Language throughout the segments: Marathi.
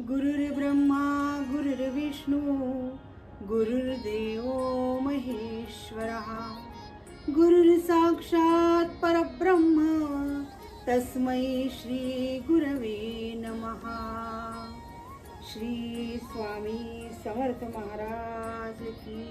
गुरुर्ब्रह्मा गुरुर्विष्णू गुरुर्देव महेश्वरः। गुरुर्साक्षात् परब्रह्म तस्मै श्री गुरवे नमः। श्री स्वामी समर्थ महाराज की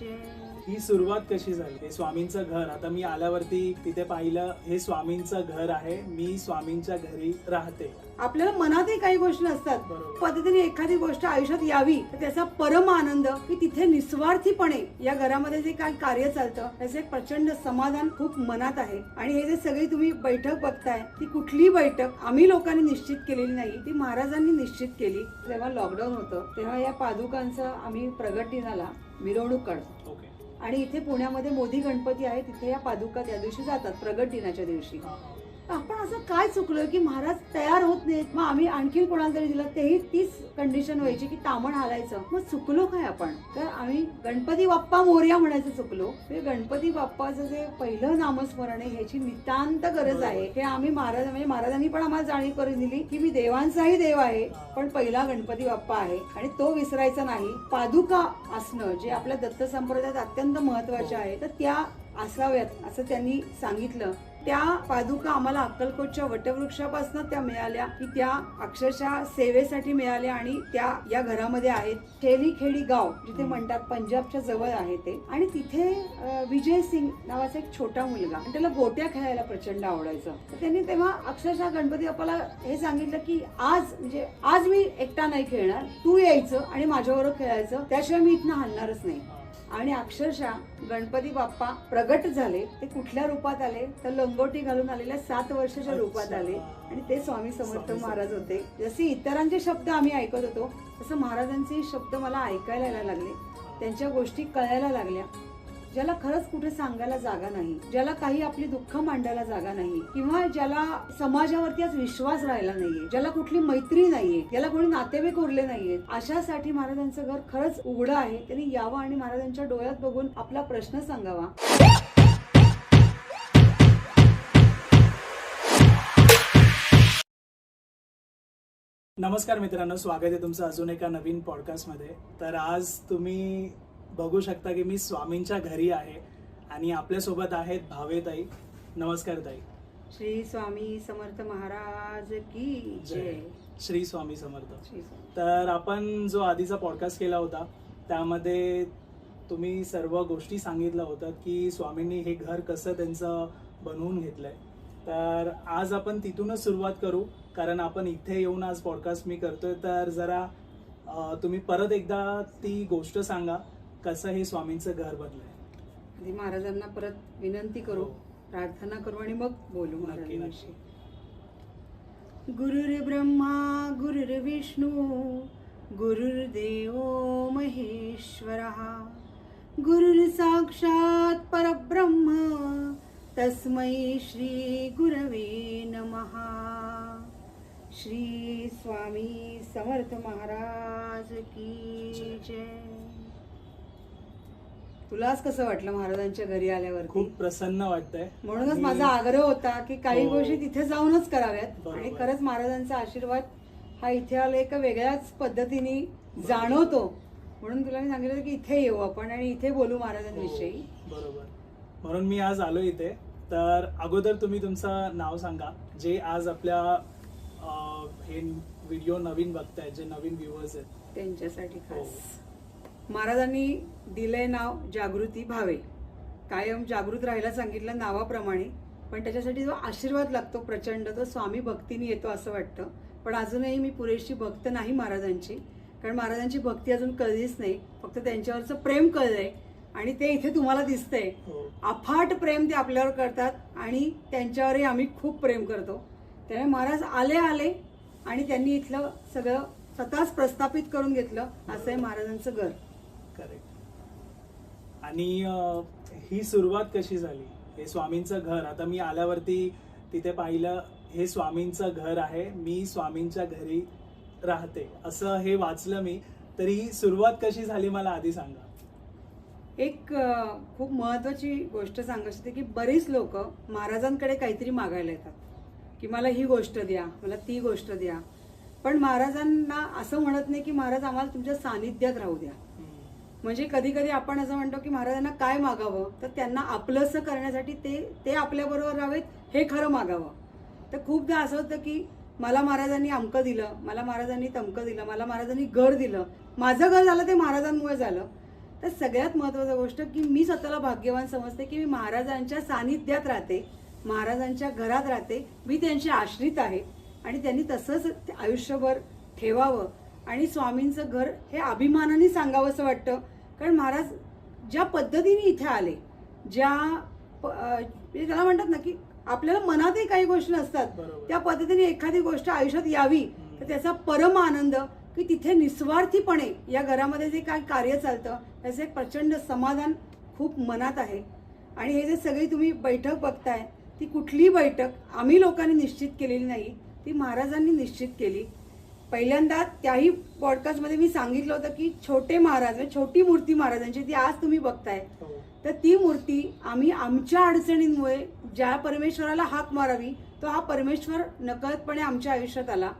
जय। ही सुरुवात कशी झाली? हे स्वामींचं घर. आता मी आल्यावरती तिथे पाहिलं हे स्वामींचं घर आहे. मी स्वामींच्या घरी राहते. आपल्याला मनातही काही गोष्टी असतात. बरोबर. पद्धतीने एखादी गोष्ट आयुष्यात यावी तर त्याचा परम आनंद की तिथे निस्वार्थीपणे या घरामध्ये जे काही कार्य चालतं त्याचे एक प्रचंड समाधान खूप मनात आहे. आणि हे जे सगळी तुम्ही बैठक बघताय ती कुठली बैठक आम्ही लोकांनी निश्चित केलेली नाही ती महाराजांनी निश्चित केली. जेव्हा लॉकडाऊन होतं तेव्हा या पादुकांचं आम्ही प्रगट दिनाला मिरवणूक काढतो. ओके आणि इथे पुण्यामध्ये मोदी गणपती आहे तिथे या पादुका त्या दिवशी जातात प्रगट दिनाच्या दिवशी. आपण असं काय चुकलं की महाराज तयार होत नाहीत? मग आम्ही आणखीन कोणाला तरी दिलं? तेही तीच कंडिशन व्हायची की तामण हालायचं. मग चुकलो काय आपण? तर आम्ही गणपती बाप्पा मोर्या म्हणायचं चुकलो. गणपती बाप्पाचं जे पहिलं नामस्मरण आहे ह्याची नितांत गरज आहे. हे आम्ही महाराज म्हणजे महाराजांनी पण आम्हाला जाणीव करून दिली की मी देवांचाही देव आहे पण पहिला गणपती बाप्पा आहे आणि तो विसरायचा नाही. पादुका असणं जे आपल्या दत्त संप्रदायात अत्यंत महत्त्वाचे आहे तर त्या असाव्यात असं त्यांनी सांगितलं. त्या पादुका आम्हाला अक्कलकोटच्या वटवृक्षापासून त्या मिळाल्या. की त्या अक्षरशः सेवेसाठी मिळाल्या आणि त्या या घरामध्ये आहेत. टेलीखेडी गाव जिथे म्हणतात पंजाबच्या जवळ आहे ते. आणि तिथे विजय सिंग नावाचा एक छोटा मुलगा. आणि त्याला गोट्या खेळायला प्रचंड आवडायचं. तर त्यांनी तेव्हा अक्षरशः गणपती बाप्पाला हे सांगितलं की आज म्हणजे आज मी एकटा नाही खेळणार. तू यायचं आणि माझ्याबरोबर खेळायचं. त्याशिवाय मी इथनं हलणारच नाही. आणि अक्षरशः गणपती बाप्पा प्रगट झाले. ते कुठल्या रूपात आले? तर लंगोटी घालून आलेल्या सात वर्षाच्या रूपात आले. आणि ते स्वामी समर्थ महाराज होते. जसे इतरांचे शब्द आम्ही ऐकत होतो तसं महाराजांचे शब्द मला ऐकायला यायला लागले. त्यांच्या गोष्टी कळायला लागल्या. ज्याला खरंच कुठे सांगायला जागा नाही ज्याला काही आपली दुःख मांडायला जागा नाही किंवा ज्याला समाजावरती आज विश्वास राहिला नाहीये ज्याला कुठली मैत्री नाहीये ज्याला कोणी नातेवाईक उरले नाहीयेत अशासाठी महाराजांचं घर खरंच उघडं आहे. त्यांनी यावं आणि महाराजांच्या डोळ्यात बघून आपला प्रश्न सांगावा. नमस्कार मित्रांनो स्वागत आहे तुमचं अजून एका नवीन पॉडकास्टमध्ये तर आज तुम्ही बघू शकता की मी स्वामींच्या घरी आहे आणि आपल्यासोबत आहेत भावेताई. नमस्कार ताई. श्री स्वामी समर्थ महाराज की जय. श्री स्वामी समर्थ. श्री स्वामी. तर आपण जो आधीचा पॉडकास्ट केला होता त्यामध्ये तुम्ही सर्व गोष्टी सांगितल्या होत्या की स्वामींनी हे घर कसं त्यांचं बनवून घेतलंय. तर आज आपण तिथूनच सुरुवात करू कारण आपण इथे येऊन आज पॉडकास्ट मी करतोय. तर जरा अं, तुम्ही परत एकदा ती गोष्ट सांगा. कसं हे स्वामींचं घर बनलंय आधी महाराजांना परत विनंती करू प्रार्थना करू आणि मग बोलू महाराजांविषयी. नक्की गुरुर्ब्रह्मा गुरुर्विष्णू गुरुर्देव महेश्वरः. गुरुर्साक्षात् परब्रह्म तस्मै श्री गुरवे नमः. श्री स्वामी समर्थ महाराज की जय. तुला आज कसं वाटलं महाराजांच्या घरी आल्यावर खूप प्रसन्न वाटतंय. म्हणूनच माझा आग्रह होता की काही हो. गोष्टी तिथे जाऊनच कराव्यात. आणि खरंच महाराजांचा आशीर्वाद हा इथे आला एका वेगळ्याच पद्धतीने जाणवतो. म्हणून तुला मी सांगितलं की इथे येऊ आपण आणि इथे बोलू महाराजांविषयी. हो, बरोबर. म्हणून मी आज आलो इथे. तर अगोदर तुम्ही तुमचं नाव सांगा. जे आज आपल्या अं, हे व्हिडिओ नवीन बघतायत जे नवीन व्ह्युअर्स आहेत. त्यांच्यासाठी हो. खास महाराजांनी दिलंय नाव जागृती भावे. कायम जागृत राहायला सांगितलं नावाप्रमाणे पण त्याच्यासाठी जो आशीर्वाद लागतो प्रचंड तो स्वामी भक्तीने येतो असं वाटतं. पण अजूनही मी पुरेशी भक्त नाही महाराजांची कारण महाराजांची भक्ती अजून कळलीच नाही. फक्त त्यांच्यावरचं प्रेम कळलंय आणि ते इथे तुम्हाला दिसतंय. हो. अफाट प्रेम ते आपल्यावर करतात आणि त्यांच्यावरही आम्ही खूप प्रेम करतो. त्यामुळे महाराज आले आले आणि त्यांनी इथलं सगळं स्वतःच प्रस्थापित करून घेतलं. असं आहे महाराजांचं घर. करेक्ट आणि ही सुरुवात कशी झाली? हे स्वामींचं घर. आता मी आल्यावरती तिथे पाहिलं हे स्वामींचं घर आहे. मी स्वामींच्या घरी राहते. असं हे वाचलं मी. तरी ही सुरुवात कशी झाली मला आधी सांगा. एक खूप महत्वाची गोष्ट सांगायची होती की बरीच लोक महाराजांकडे काहीतरी मागायला येतात. की मला ही गोष्ट द्या मला ती गोष्ट द्या. पण महाराजांना असं म्हणत नाही की महाराज आम्हाला तुमच्या सानिध्यात राहू द्या. म्हणजे कधी कधी आपण असं म्हणतो की महाराजांना काय मागावं? तर त्यांना आपलंसं करण्यासाठी ते ते आपल्याबरोबर राहावेत हे खरं मागावं. तर खूपदा असं होतं की मला महाराजांनी अमकं दिलं मला महाराजांनी तमकं दिलं मला महाराजांनी घर दिलं. माझं घर झालं ते महाराजांमुळे झालं. तर सगळ्यात महत्त्वाचं गोष्ट की मी स्वतःला भाग्यवान समजते की मी महाराजांच्या सानिध्यात राहते महाराजांच्या घरात राहते मी त्यांची आश्रित आहे आणि त्यांनी तसंच ते आयुष्यभर ठेवावं आणि स्वामींचं घर हे अभिमानाने सांगावं असं वाटतं. कारण महाराज ज्या पद्धतीने इथे आले ज्या म्हणजे त्याला म्हणतात ना की आपल्याला मनातही काही गोष्टी नसतात. त्या पद्धतीने एखादी गोष्ट आयुष्यात यावी तर त्याचा परम आनंद की तिथे निस्वार्थीपणे या घरामध्ये जे काही कार्य चालतं त्याचं एक प्रचंड समाधान खूप मनात आहे. आणि हे जे सगळी तुम्ही बैठक बघताय ती कुठली बैठक आम्ही लोकांनी निश्चित केलेली नाही ती महाराजांनी निश्चित केली. पहिल्यांदा त्याही पॉडकास्टमध्ये मी सांगितलं होतं की छोटे महाराज म्हणजे छोटी मूर्ती महाराजांची ती आज तुम्ही बघताय हो. तर ती मूर्ती आम्ही आमच्या अडचणींमुळे ज्या परमेश्वराला हाक मारावी तो हा परमेश्वर नकळतपणे आमच्या आयुष्यात आला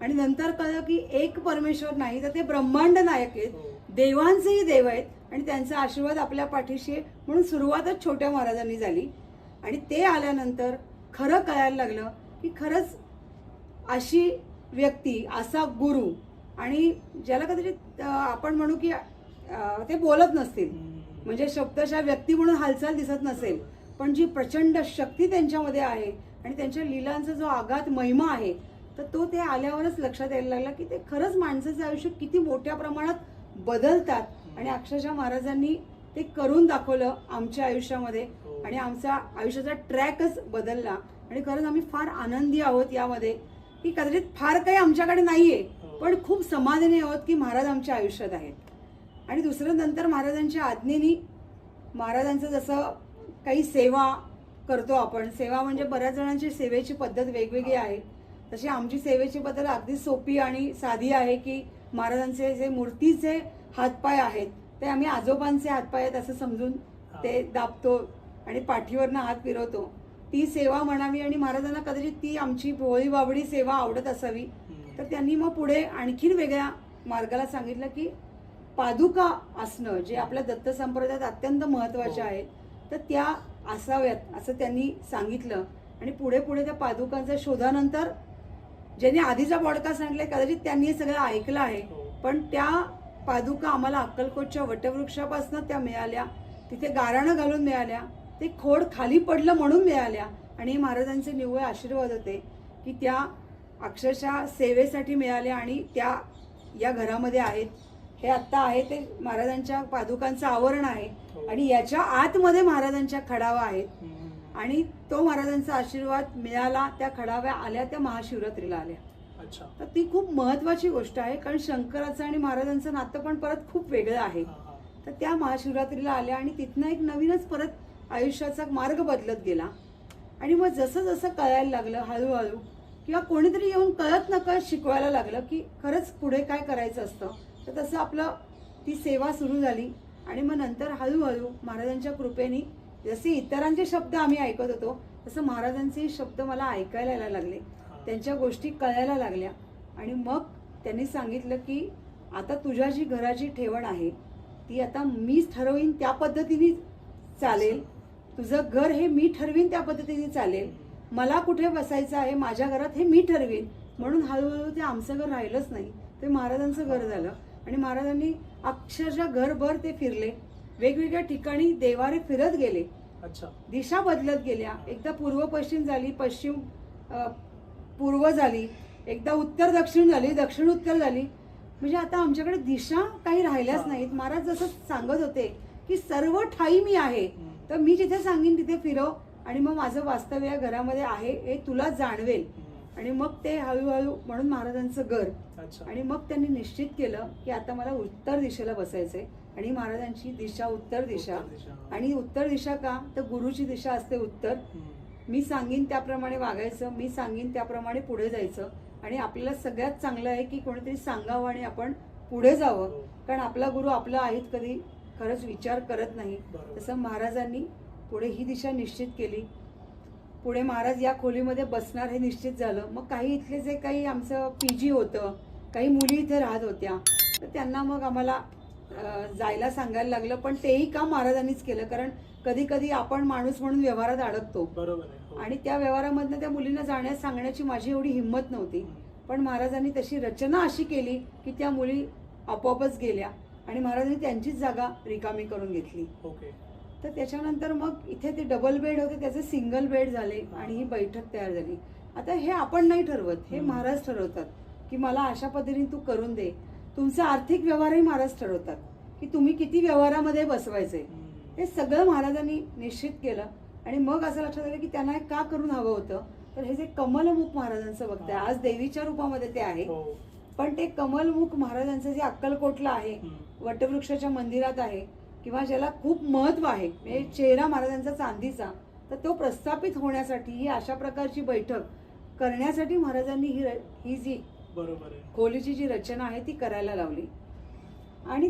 आणि नंतर कळलं की एक परमेश्वर नाही तर ते ब्रह्मांड नायक आहेत हो. देवांचेही देव आहेत आणि त्यांचा आशीर्वाद आपल्या पाठीशी आहे म्हणून सुरुवातच छोट्या महाराजांनी झाली आणि ते आल्यानंतर खरं कळायला लागलं की खरंच अशी व्यक्ती असा गुरु. आणि ज्याला कदाचित आपण म्हणू की ते बोलत नसतील. म्हणजे शब्दशः व्यक्ती म्हणून हालचाल दिसत नसेल. पण जी प्रचंड शक्ती त्यांच्यामध्ये आहे आणि त्यांच्या लिलांचा जो आघात महिमा आहे तर तो ते आल्यावरच लक्षात यायला लागला की ते खरंच माणसाचं आयुष्य किती मोठ्या प्रमाणात बदलतात. आणि अक्षरशः महाराजांनी ते करून दाखवलं आमच्या आयुष्यामध्ये. हो. आणि आमचा आयुष्याचा ट्रॅकच बदलला. आणि खरंच आम्ही फार आनंदी आहोत यामध्ये. की कदाचित फार काही आमच्याकडे नाहीये हो. पण खूप समाधानी आहोत की महाराज आमच्या आयुष्यात आहेत. आणि दुसरं नंतर महाराजांच्या आज्ञेनी महाराजांचं जसं काही सेवा करतो आपण सेवा म्हणजे बऱ्याच जणांची सेवेची पद्धत वेगवेगळी आहे. तशी आमची सेवेची पद्धत अगदी सोपी आणि साधी आहे की महाराजांचे जे मूर्तीचे हातपाय आहेत ते आम्ही आजोबांचे हातपाय आहेत असं समजून ते दाबतो आणि पाठीवरनं हात फिरवतो. ती सेवा म्हणावी आणि महाराजांना कदाचित ती आमची भोळी बाबडी सेवा आवडत असावी. तर त्यांनी मग पुढे आणखीन वेगळ्या मार्गाला सांगितलं की पादुका असणं जे आपल्या दत्त संप्रदायात अत्यंत महत्त्वाचे हो. आहेत तर त्या असाव्यात असं त्यांनी सांगितलं आणि पुढे पुढे त्या पादुकांच्या शोधानंतर ज्यांनी आधीचा पॉडकास्ट सांगितलाय कदाचित त्यांनी हे सगळं ऐकलं आहे हो. पण त्या पादुका आम्हाला अक्कलकोटच्या वटवृक्षापासून त्या मिळाल्या तिथे गाराणं घालून मिळाल्या ते खोड खाली पडलं म्हणून मिळाल्या. आणि हे महाराजांचे निव्वळ आशीर्वाद होते की त्या अक्षरशः सेवेसाठी मिळाल्या आणि त्या या घरामध्ये आहेत. हे आत्ता आहे ते महाराजांच्या पादुकांचं आवरण आहे. हो. आणि याच्या आतमध्ये महाराजांच्या खडावा आहेत. आणि तो महाराजांचा आशीर्वाद मिळाला त्या खडाव्या आल्या त्या महाशिवरात्रीला आल्या. अच्छा. तर ती खूप महत्वाची गोष्ट आहे कारण शंकराचं आणि महाराजांचं नातं पण परत खूप वेगळं आहे. तर त्या महाशिवरात्रीला आल्या आणि तिथनं एक नवीनच परत आयुष्याचा मार्ग बदलत गेला. आणि मग जसं जसं कळायला लागलं हळूहळू किंवा कोणीतरी येऊन कळत नकळत शिकवायला लागलं की खरंच पुढे काय करायचं असतं तर तसं आपलं ती सेवा सुरू झाली. आणि मग नंतर हळूहळू महाराजांच्या कृपेने जसे इतरांचे शब्द आम्ही ऐकत होतो तसं महाराजांचे शब्द मला ऐकायला यायला लागले. त्यांच्या गोष्टी कळायला लागल्या. आणि मग त्यांनी सांगितलं की आता तुझ्या जी घराची ठेवण आहे ती आता मीच ठरवीन त्या पद्धतीने चालेल. तुझं घर हे मी ठरवीन त्या पद्धतीने चालेल. मला कुठे बसायचं आहे माझ्या घरात हे मी ठरवीन. म्हणून हळूहळू ते आमचं घर राहिलंच नाही. ते महाराजांचं घर झालं. आणि महाराजांनी अक्षरशः घरभर ते फिरले. वेगवेगळ्या ठिकाणी देवारे फिरत गेले. अच्छा. दिशा बदलत गेल्या. एकदा पूर्व पश्चिम झाली पश्चिम पूर्व झाली. एकदा उत्तर दक्षिण झाली दक्षिण उत्तर झाली. म्हणजे आता आमच्याकडे दिशा काही राहिल्याच. नाहीत. महाराज जसं सांगत होते की सर्व ठाई मी आहे. तर मी जिथे सांगेन तिथे फिरव आणि मग माझं वास्तव्य या घरामध्ये आहे हे तुला जाणवेल. आणि मग ते हळूहळू म्हणून महाराजांचं घर. अच्छा. आणि मग त्यांनी निश्चित केलं की आता मला उत्तर दिशेला बसायचंय. आणि महाराजांची दिशा उत्तर दिशा. आणि उत्तर दिशा का? तर गुरुची दिशा असते उत्तर. मी सांगीन त्याप्रमाणे वागायचं मी सांगीन त्याप्रमाणे पुढे जायचं. आणि आपल्याला सगळ्यात चांगलं आहे की कोणीतरी सांगावं आणि आपण पुढे जावं. हो. कारण आपला गुरु आपला आहेत कधी? खरंच विचार करत नाही. तसं महाराजांनी पुढे ही दिशा निश्चित केली. पुढे महाराज या खोलीमध्ये बसणार हे निश्चित झालं. मग काही इथले जे काही आमचं पी जी होतं काही मुली इथे राहत होत्या तर त्यांना मग आम्हाला जायला सांगायला लागलं. पण तेही काम महाराजांनीच केलं? कारण कधी कधी आपण माणूस म्हणून व्यवहारात अडकतो. बरोबर हो. आणि त्या व्यवहारामधनं त्या मुलींना जाण्यास सांगण्याची माझी एवढी हिंमत नव्हती. पण महाराजांनी तशी रचना अशी केली की त्या मुली आपोआपच गेल्या. आणि महाराजांनी त्यांचीच जागा रिकामी करून घेतली. ओके. तर त्याच्यानंतर मग इथे ते डबल बेड होते त्याचे सिंगल बेड झाले आणि ही बैठक तयार झाली. आता हे आपण नाही ठरवत हे. महाराज ठरवतात की मला अशा पद्धतीने तू करून दे. तुमचा आर्थिक व्यवहारही महाराज ठरवतात की तुम्ही किती व्यवहारामध्ये बसवायचे. हे सगळं महाराजांनी निश्चित केलं आणि मग असं लक्षात आलं की त्यांना हे का करून हवं होतं? तर हे जे कमलमुख महाराजांचं बघताय हा. आज देवीच्या रूपामध्ये ते आहे. हो. पण ते कमलमुख महाराजांचं जे अक्कलकोटला आहे. वटवृक्षाच्या मंदिरात आहे किंवा ज्याला खूप महत्त्व आहे म्हणजे चेहरा महाराजांचा चांदीचा तर तो प्रस्थापित होण्यासाठी ही अशा प्रकारची बैठक करण्यासाठी महाराजांनी ही ही जी बरोबर खोलीची जी रचना आहे ती करायला लावली. आणि